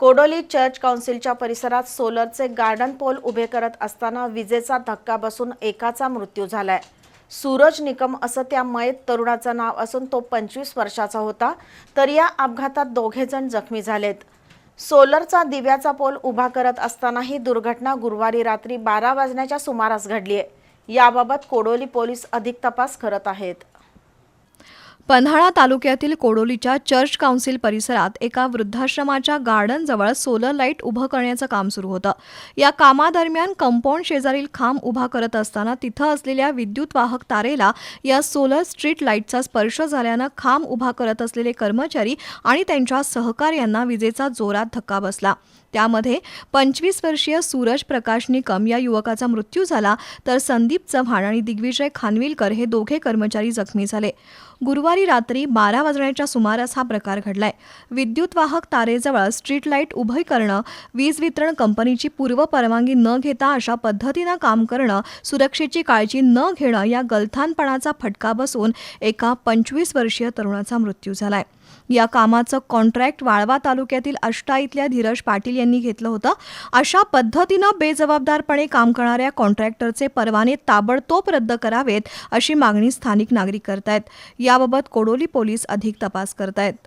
Kodoli church काउन्सिलच्या परिसरात सोलरचे garden pole उभे करत असताना विजेचा धक्का बसून एकाचा मृत्यू झालाय. सूरज निकम असं त्या मयत तरुणाचं नाव असून तो पंचवीस वर्षाचा होता. तर या अपघातात दोघे जण जखमी झालेत. सोलरचा दिव्याचा पोल उभा करत असताना ही दुर्घटना गुरुवारी रात्री बारा वाजण्याच्या सुमारास घडली आहे याबाबत कोडोली पोलीस अधिक तपास करत आहेत. पन्हाळा तालुक्यातील कोडोलीच्या चर्च काउन्सिल परिसरात एका वृद्धाश्रमाच्या गार्डनजवळ सोलर लाइट उभं करण्याचं काम सुरू होतं. या कामादरम्यान कंपाऊंड शेजारील खांब उभा करत असताना तिथं असलेल्या विद्युत वाहक तारेला या सोलर स्ट्रीट लाईटचा स्पर्श झाल्यानं खांब उभा करत असलेले कर्मचारी आणि त्यांच्या सहकार्यांना विजेचा जोरात धक्का बसला. त्यामध्ये पंचवीस वर्षीय सूरज प्रकाश निकम या युवकाचा मृत्यू झाला तर संदीप चव्हाण आणि दिग्विजय खानविलकर हे दोघे कर्मचारी जखमी झाले. गुरुवारी रात्री बारा वाजण्याच्या सुमारास हा प्रकार घडलाय. विद्युत वाहक तारेजवळ स्ट्रीट लाइट उभे करणं वीज वितरण कंपनीची पूर्व परवानगी न घेता अशा पद्धतीनं काम करणं सुरक्षेची काळजी न घेणं या गलथानपणाचा फटका बसून एका पंचवीस वर्षीय तरुणाचा मृत्यू झालाय. या कामाचं कॉन्ट्रॅक्ट वाळवा तालुक्यातील अष्टा इथल्या धीरज पाटील यांनी घेतलं होतं. अशा पद्धतीनं बेजबाबदारपणे काम करणाऱ्या कॉन्ट्रॅक्टरचे परवाने ताबडतोब रद्द करावेत अशी मागणी स्थानिक नागरिक करतायत. याबाबत कोडोली पोलीस अधिक तपास करतायत.